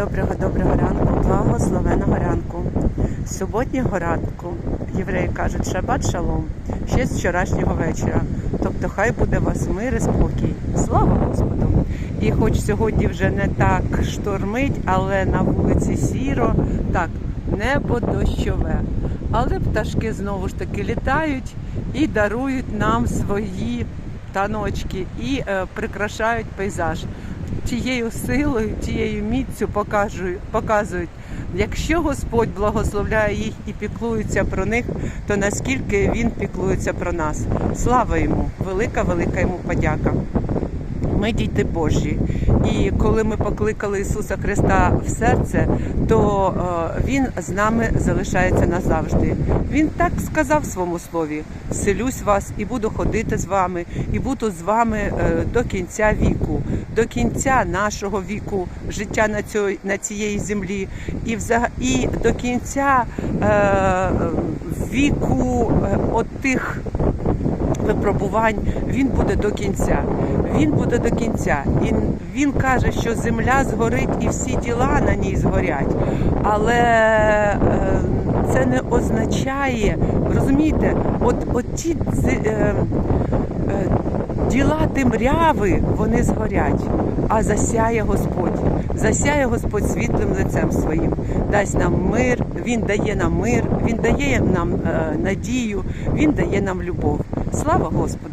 доброго, доброго ранку, благословеного ранку. Суботнього ранку євреї кажуть шабат шалом ще з вчорашнього вечора. Тобто хай буде вас мир і спокій. Слава Господу! І хоч сьогодні вже не так штормить, але на вулиці сіро, так, небо дощове. Але пташки знову ж таки літають і дарують нам свої таночки і е, прикрашають пейзаж тією силою, тією міцю показують, якщо Господь благословляє їх і піклується про них, то наскільки Він піклується про нас. Слава йому! Велика, велика йому подяка. Ми діти Божі. І коли ми покликали Ісуса Христа в серце, то е, Він з нами залишається назавжди. Він так сказав в своєму слові: вселюсь вас і буду ходити з вами, і буду з вами е, до кінця віку, до кінця нашого віку, життя на цій, на цієї землі, і взаг... і до кінця е, віку е, отих випробувань він буде до кінця. Він буде до кінця. І він каже, що земля згорить і всі діла на ній згорять. Але е, це не означає, розумієте, от, от ті е, е, діла темряви, вони згорять, а засяє Господь. Засяє Господь світлим лицем своїм, дасть нам мир, Він дає нам мир, Він дає нам е, надію, Він дає нам любов. Слава Господу!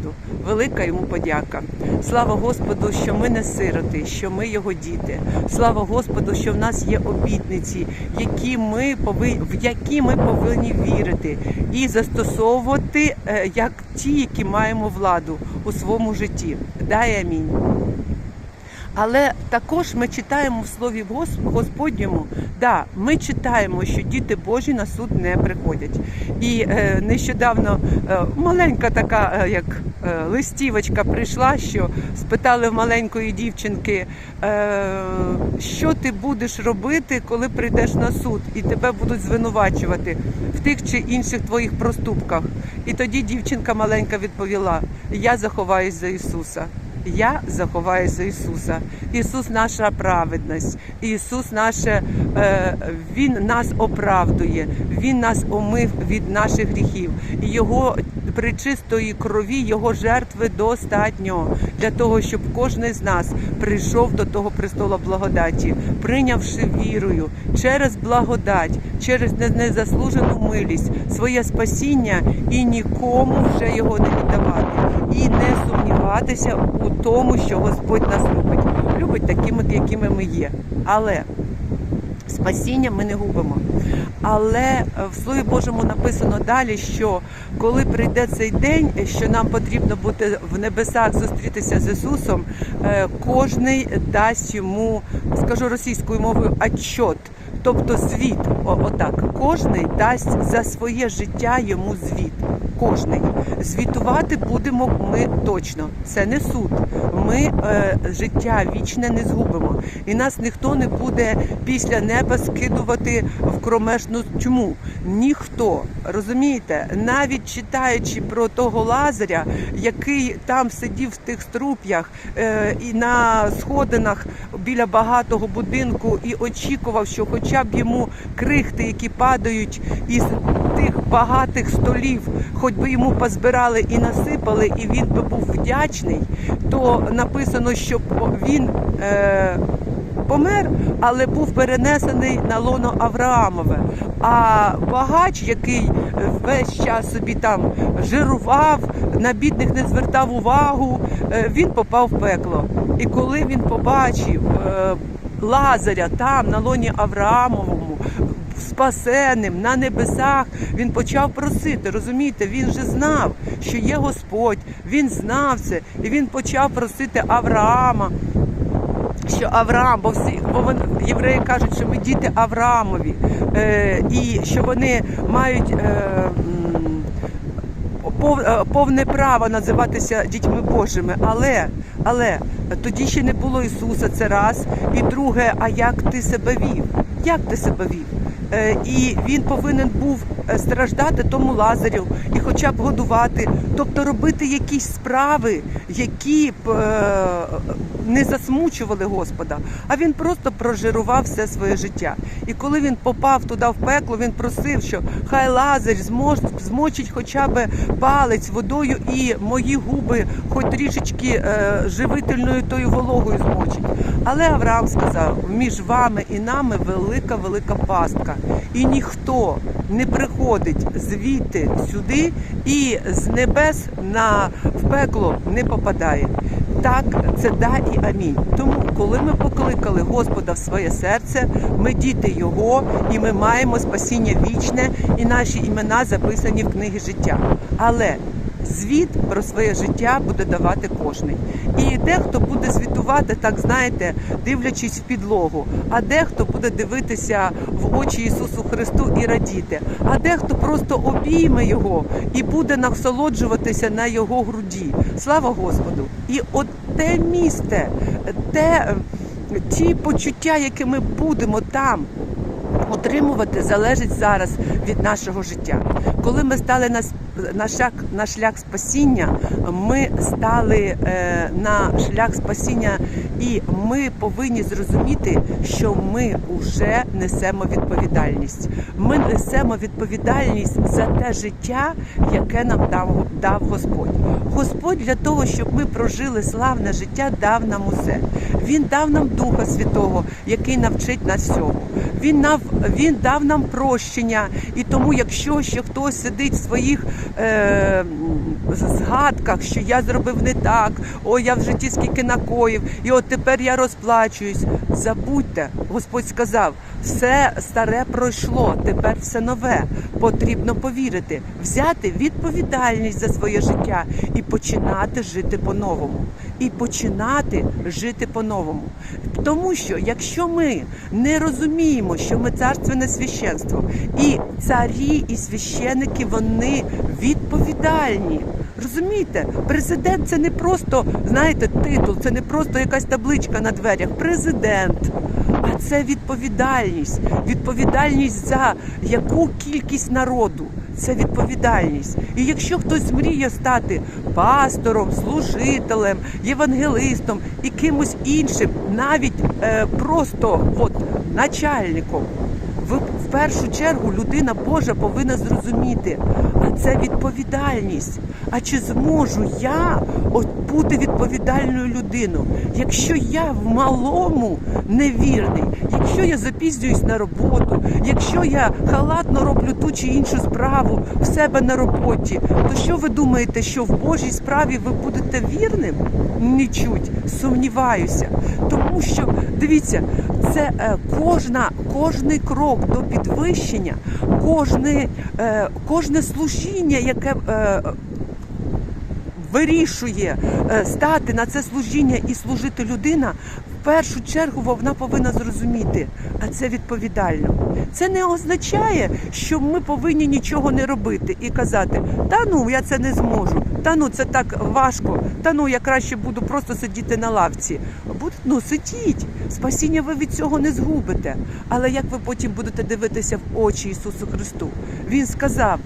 Велика йому подяка. Слава Господу, що ми не сироти, що ми його діти. Слава Господу, що в нас є обітниці, які ми повинні, в які ми повинні вірити і застосовувати е, як ті, які маємо владу у своєму житті. Дай амінь. Але також ми читаємо в слові Гос- Господньому, да, ми читаємо, що діти Божі на суд не приходять. І е, нещодавно е, маленька така, е, як е, листівочка прийшла, що спитали в маленької дівчинки, е, що ти будеш робити, коли прийдеш на суд, і тебе будуть звинувачувати в тих чи інших твоїх проступках. І тоді дівчинка маленька відповіла: Я заховаюсь за Ісуса. Я заховаюсь за Ісуса. Ісус наша праведність. Ісус наше, е, Він нас оправдує, Він нас омив від наших гріхів. Його причистої крові, Його жертви достатньо для того, щоб кожен з нас прийшов до того престола благодаті, прийнявши вірою через благодать, через незаслужену милість, своє спасіння і нікому вже його не віддавати, і не сумніватися у тому, що Господь нас любить, любить такими, якими ми є. Але спасіння ми не губимо. Але в Слові Божому написано далі, що коли прийде цей день, що нам потрібно бути в небесах зустрітися з Ісусом, е, кожний дасть йому, скажу російською мовою, отчет. Тобто звіт, отак, кожний дасть за своє життя йому звіт. Кожний звітувати будемо ми точно. Це не суд. Ми е, життя вічне не згубимо, і нас ніхто не буде після неба скидувати в кромешну тьму. Ніхто розумієте, навіть читаючи про того Лазаря, який там сидів в тих струп'ях е, і на сходинах біля багатого будинку, і очікував, що хоча б йому крихти, які падають із тих багатих столів, хоч би йому позбирали і насипали, і він би був вдячний, то написано, що він. Е, Помер, але був перенесений на лоно Авраамове. А багач, який весь час собі там жирував, на бідних не звертав увагу, е, він попав в пекло. І коли він побачив е, Лазаря там, на лоні Авраамовому, спасеним на небесах, він почав просити. Розумієте, він же знав, що є Господь, він знав це, і він почав просити Авраама. Що Авраам, бо всі бо вони, євреї кажуть, що ми діти Авраамові, е, і що вони мають е, е, повне право називатися дітьми Божими. Але, але тоді ще не було Ісуса, це раз. І друге, а як ти себе вів? Як ти себе вів? Е, і він повинен був е, страждати тому лазарю і хоча б годувати, тобто робити якісь справи, які б е, не засмучували Господа, а він просто прожирував все своє життя. І коли він попав туди в пекло, він просив, що хай лазар змож, змочить хоча б палець водою, і мої губи, хоч трішечки е, живительною тою вологою змочить. Але Авраам сказав: між вами і нами велика, велика пастка, і ніхто не приходить звідти сюди і з небес на в пекло не попадає. Так, це да і амінь. Тому, коли ми покликали Господа в своє серце, ми діти Його, і ми маємо спасіння вічне, і наші імена записані в книги життя. Але звіт про своє життя буде давати кожний. І дехто буде звітувати, так знаєте, дивлячись в підлогу, а дехто буде дивитися в очі Ісусу Христу і радіти, а дехто просто обійме його і буде насолоджуватися на його груді. Слава Господу! І от те місце, те ті почуття, які ми будемо там отримувати, залежить зараз від нашого життя. Коли ми стали на, на шлях на шлях спасіння, ми стали е, на шлях спасіння, і ми повинні зрозуміти, що ми вже несемо відповідальність. Ми несемо відповідальність за те життя, яке нам дав, дав Господь. Господь для того, щоб ми прожили славне життя, дав нам усе. Він дав нам Духа Святого, який навчить нас всьому. Він нав він дав нам прощення, і тому, якщо ще хтось сидить в своїх е, згадках, що я зробив не так, о, я в житті скільки накоїв, і от тепер я розплачуюсь. Забудьте, Господь сказав, все старе пройшло, тепер все нове. Потрібно повірити, взяти відповідальність за своє життя і починати жити по-новому. І починати жити по-новому. Тому що якщо ми не розуміємо, що ми царственне священство, і царі і священики вони відповідальні. Розумієте, президент це не просто, знаєте, титул, це не просто якась табличка на дверях. Президент. А це відповідальність. Відповідальність за яку кількість народу. Це відповідальність. І якщо хтось мріє стати пастором, служителем, євангелистом і кимось іншим, навіть е, просто от, начальником, ви першу чергу людина Божа повинна зрозуміти, а це відповідальність. А чи зможу я бути відповідальною людиною, якщо я в малому невірний, якщо я запізнююсь на роботу, якщо я халатно роблю ту чи іншу справу в себе на роботі, то що ви думаєте, що в Божій справі ви будете вірним? Нічуть, сумніваюся. Тому що дивіться, це е, кожна, кожний крок до підвищення, кожне, е, кожне служіння, яке е, вирішує стати на це служіння і служити людина, першу чергу вона повинна зрозуміти, а це відповідально. Це не означає, що ми повинні нічого не робити і казати, та ну я це не зможу, та ну це так важко, та ну я краще буду просто сидіти на лавці. Будь, ну сидіть, спасіння ви від цього не згубите. Але як ви потім будете дивитися в очі Ісусу Христу? Він сказав.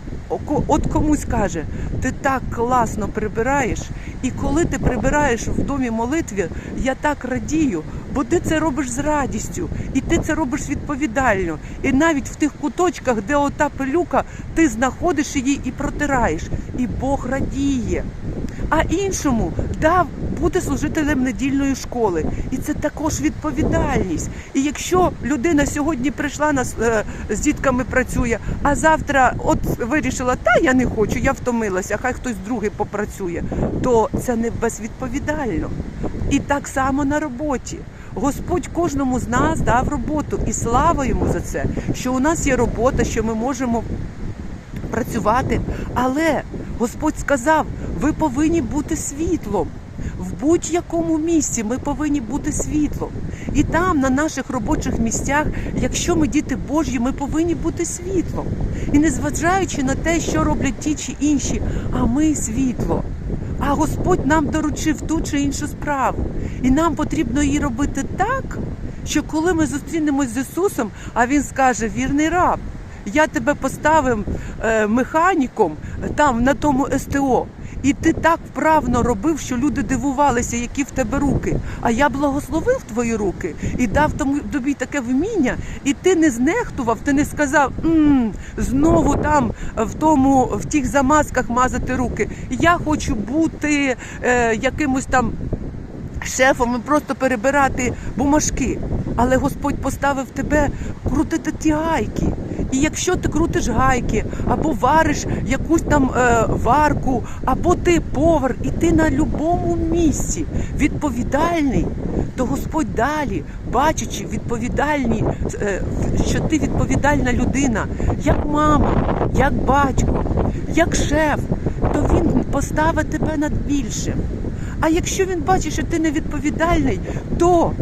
От комусь каже, ти так класно прибираєш, і коли ти прибираєш в домі молитві, я так радію, бо ти це робиш з радістю, і ти це робиш відповідально. І навіть в тих куточках, де ота пилюка, ти знаходиш її і протираєш. І Бог радіє. А іншому дав бути служителем недільної школи, і це також відповідальність. І якщо людина сьогодні прийшла на с- е, з дітками працює, а завтра от вирішила, та я не хочу, я втомилася, хай хтось другий попрацює, то це не безвідповідально. І так само на роботі. Господь кожному з нас дав роботу, і слава йому за це, що у нас є робота, що ми можемо працювати. Але Господь сказав, ви повинні бути світлом. В будь-якому місці ми повинні бути світлом. І там, на наших робочих місцях, якщо ми діти Божі, ми повинні бути світлом. І незважаючи на те, що роблять ті чи інші, а ми світло. А Господь нам доручив ту чи іншу справу. І нам потрібно її робити так, що коли ми зустрінемось з Ісусом, а Він скаже, вірний раб, я тебе поставив е, механіком там на тому СТО. І ти так вправно робив, що люди дивувалися, які в тебе руки. А я благословив твої руки і дав тому тобі таке вміння, і ти не знехтував, ти не сказав «М, знову там в тому в тих замазках мазати руки. Я хочу бути е, якимось там шефом і просто перебирати бумажки. Але Господь поставив тебе крутити ті гайки. І якщо ти крутиш гайки, або вариш якусь там е, варку, або ти повар, і ти на будь-якому місці відповідальний, то Господь далі, бачачи відповідальні, е, що ти відповідальна людина, як мама, як батько, як шеф, то він поставить тебе над більшим. А якщо він бачить, що ти невідповідальний, то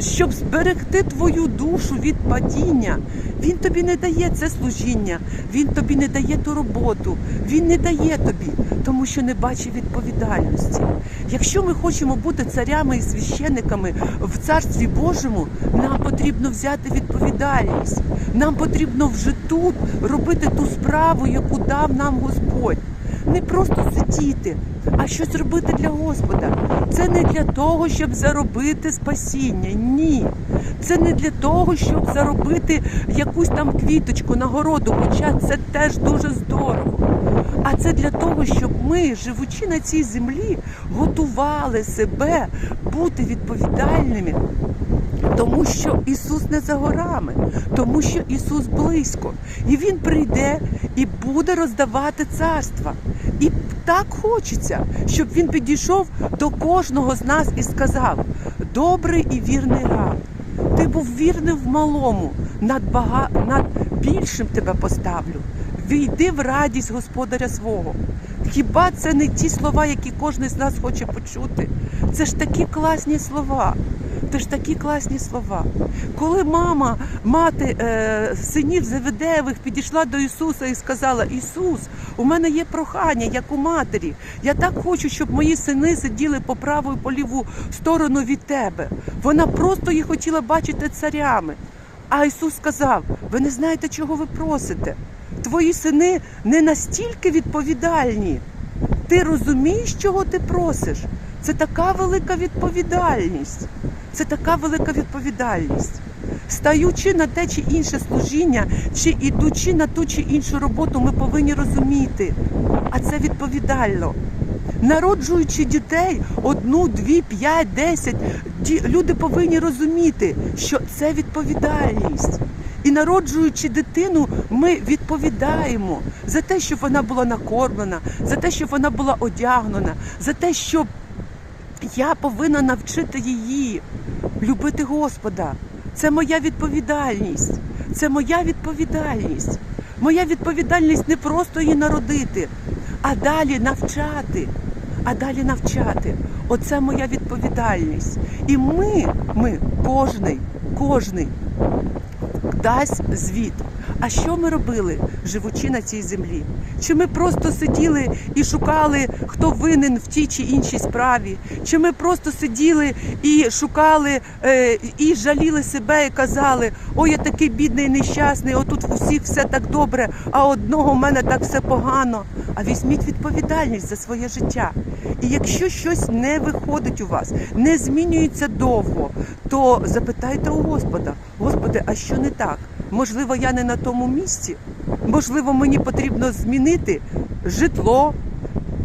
щоб зберегти твою душу від падіння, він тобі не дає це служіння, він тобі не дає ту роботу, він не дає тобі, тому що не бачить відповідальності. Якщо ми хочемо бути царями і священниками в царстві Божому, нам потрібно взяти відповідальність. Нам потрібно вже тут робити ту справу, яку дав нам Господь не просто сидіти, а щось робити для Господа. Це не для того, щоб заробити спасіння. Ні. Це не для того, щоб заробити якусь там квіточку, нагороду, хоча це теж дуже здорово. А це для того, щоб ми, живучи на цій землі, готували себе бути відповідальними тому що Ісус не за горами, тому що Ісус близько. І Він прийде і буде роздавати царства. І так хочеться, щоб він підійшов до кожного з нас і сказав: добрий і вірний раб, ти був вірним в малому, над, бага... над більшим тебе поставлю. Війди в радість господаря свого. Хіба це не ті слова, які кожен з нас хоче почути? Це ж такі класні слова. Це ж такі класні слова. Коли мама, мати е, синів Заведеєвих підійшла до Ісуса і сказала: Ісус, у мене є прохання, як у матері. Я так хочу, щоб мої сини сиділи по праву і по ліву сторону від тебе. Вона просто їх хотіла бачити царями. А Ісус сказав: ви не знаєте, чого ви просите. Твої сини не настільки відповідальні. Ти розумієш, чого ти просиш? Це така велика відповідальність. Це така велика відповідальність. Стаючи на те чи інше служіння, чи ідучи на ту чи іншу роботу, ми повинні розуміти, а це відповідально. Народжуючи дітей одну, дві, п'ять, десять, люди повинні розуміти, що це відповідальність. І народжуючи дитину, ми відповідаємо за те, щоб вона була накормлена, за те, щоб вона була одягнена, за те, щоб я повинна навчити її любити Господа. Це моя відповідальність. Це моя відповідальність. Моя відповідальність не просто її народити, а далі навчати. А далі навчати. Оце моя відповідальність. І ми, ми, кожний, кожний дасть звіт. А що ми робили, живучи на цій землі? Чи ми просто сиділи і шукали, хто винен в тій чи іншій справі? Чи ми просто сиділи і шукали е, і жаліли себе і казали, ой, я такий бідний, нещасний, отут у всіх все так добре, а одного в мене так все погано. А візьміть відповідальність за своє життя. І якщо щось не виходить у вас, не змінюється довго, то запитайте у Господа, Господи, а що не так? Можливо, я не на тому місці. Можливо, мені потрібно змінити житло,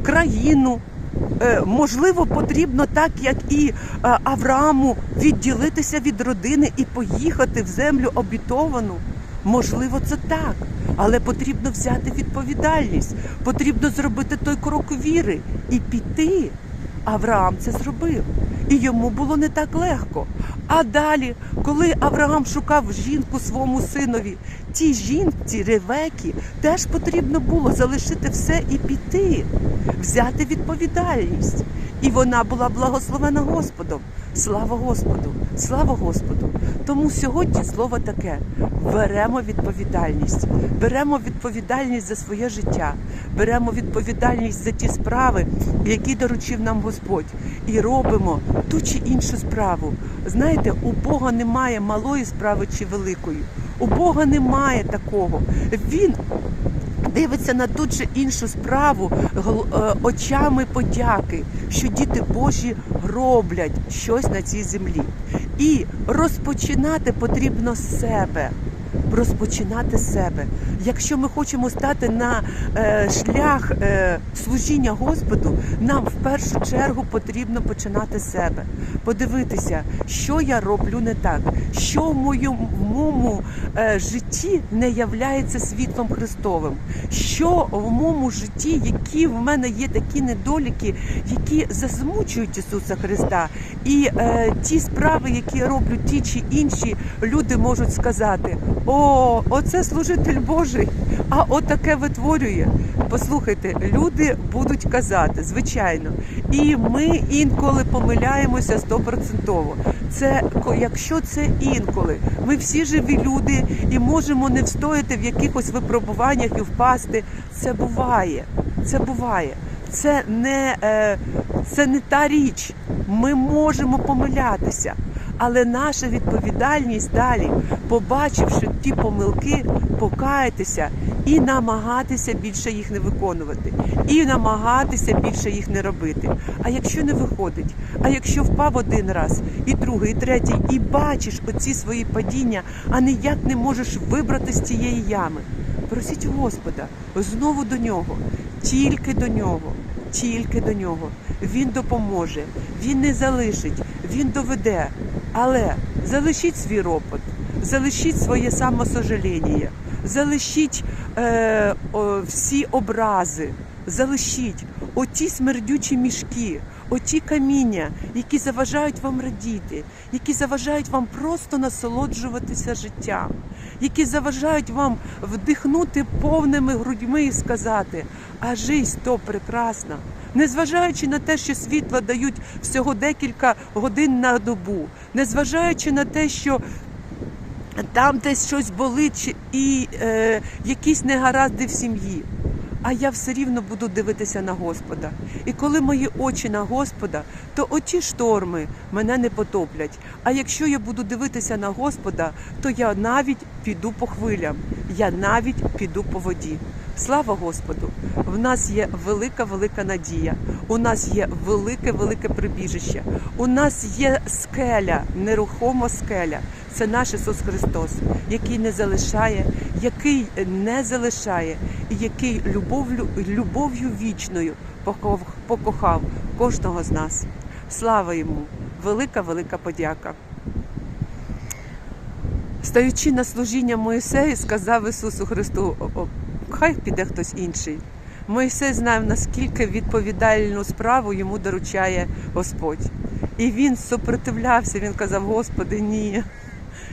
країну. Е, Можливо, потрібно так, як і е, Аврааму, відділитися від родини і поїхати в землю обітовану. Можливо, це так, але потрібно взяти відповідальність, потрібно зробити той крок віри і піти. Авраам це зробив, і йому було не так легко. А далі, коли Авраам шукав жінку своєму синові, тій жінці Ревекі теж потрібно було залишити все і піти, взяти відповідальність. І вона була благословена Господом. Слава Господу! Слава Господу! Тому сьогодні слово таке: беремо відповідальність, беремо відповідальність за своє життя, беремо відповідальність за ті справи, які доручив нам Господь, і робимо ту чи іншу справу. Знаєте, у Бога немає малої справи чи великої. У Бога немає такого. Він дивиться на ту чи іншу справу е, очами подяки, що діти Божі роблять щось на цій землі. І розпочинати потрібно з себе. Розпочинати себе. Якщо ми хочемо стати на е, шлях е, служіння Господу, нам в першу чергу потрібно починати себе, подивитися, що я роблю не так, що в моєму, е, житті не являється світлом Христовим, що в моєму житті, які в мене є такі недоліки, які засмучують Ісуса Христа, і е, ті справи, які роблять ті чи інші, люди можуть сказати: о, оце служитель Божий, а отаке витворює. Послухайте, люди будуть казати, звичайно, і ми інколи помиляємося стопроцентово. Це якщо це інколи, ми всі живі люди і можемо не встояти в якихось випробуваннях і впасти. Це буває. Це буває. Це не, е, це не та річ. Ми можемо помилятися. Але наша відповідальність далі, побачивши ті помилки, покаятися і намагатися більше їх не виконувати, і намагатися більше їх не робити. А якщо не виходить, а якщо впав один раз, і другий, і третій, і бачиш оці свої падіння, а ніяк не можеш вибрати з цієї ями, просіть Господа знову до нього, тільки до нього, тільки до нього. Він допоможе, він не залишить, він доведе. Але залишіть свій ропот, залишіть своє самосожаління, залишіть е, о, всі образи, залишіть оті смердючі мішки, оті каміння, які заважають вам радіти, які заважають вам просто насолоджуватися життям, які заважають вам вдихнути повними грудьми і сказати, а жизнь то прекрасна. Незважаючи на те, що світла дають всього декілька годин на добу, незважаючи на те, що там десь щось болить і е, якісь негаразди в сім'ї. А я все рівно буду дивитися на Господа. І коли мої очі на Господа, то оті шторми мене не потоплять. А якщо я буду дивитися на Господа, то я навіть піду по хвилям, я навіть піду по воді. Слава Господу! В нас є велика, велика надія. У нас є велике, велике прибіжище. У нас є скеля, нерухома скеля. Це наш Ісус Христос, який не залишає, який не залишає, і який любов'ю, любов'ю вічною покохав кожного з нас. Слава йому! Велика, велика подяка. Стаючи на служіння Моїсею, сказав Ісусу Христу: «О, о, хай піде хтось інший. Моїсей знав, наскільки відповідальну справу йому доручає Господь. І він супротивлявся, він казав: Господи, ні,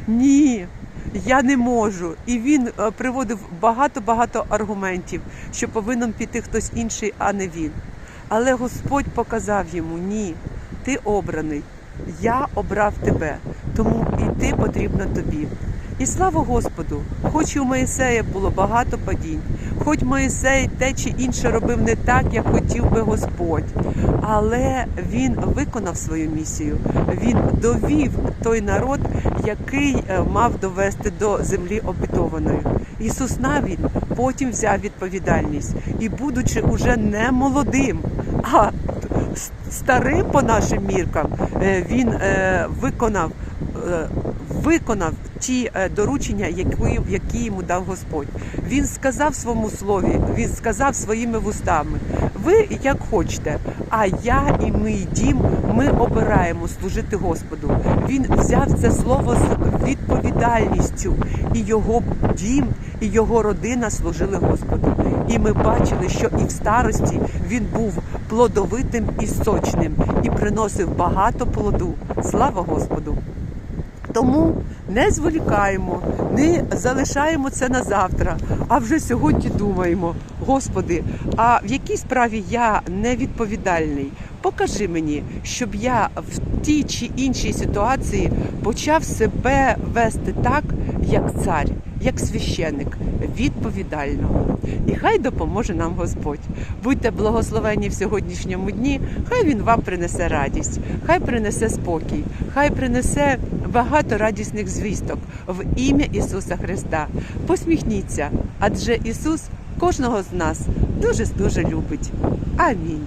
ні, я не можу. І він е, приводив багато-багато аргументів, що повинен піти хтось інший, а не він. Але Господь показав йому: ні, ти обраний, я обрав тебе, тому іти потрібно тобі. І слава Господу, хоч і у Моїсея було багато падінь, хоч Моїсей те чи інше робив не так, як хотів би Господь, але він виконав свою місію. Він довів той народ, який е, мав довести до землі обітованої. Ісус навіть потім взяв відповідальність і, будучи уже не молодим, а старим по нашим міркам, е, він е, виконав. Виконав ті е, доручення, які, які йому дав Господь. Він сказав своєму слові, він сказав своїми вустами: ви як хочете, а я і мій дім ми обираємо служити Господу. Він взяв це слово з відповідальністю, і його дім, і його родина служили Господу. І ми бачили, що і в старості він був плодовитим і сочним, і приносив багато плоду. Слава Господу! Тому не зволікаємо, не залишаємо це на завтра, а вже сьогодні думаємо: Господи, а в якій справі я невідповідальний? Покажи мені, щоб я в тій чи іншій ситуації почав себе вести так, як цар, як священик, відповідально. І хай допоможе нам Господь. Будьте благословені в сьогоднішньому дні. Хай він вам принесе радість, хай принесе спокій, хай принесе багато радісних звісток в ім'я Ісуса Христа. Посміхніться, адже Ісус кожного з нас дуже дуже любить. Амінь.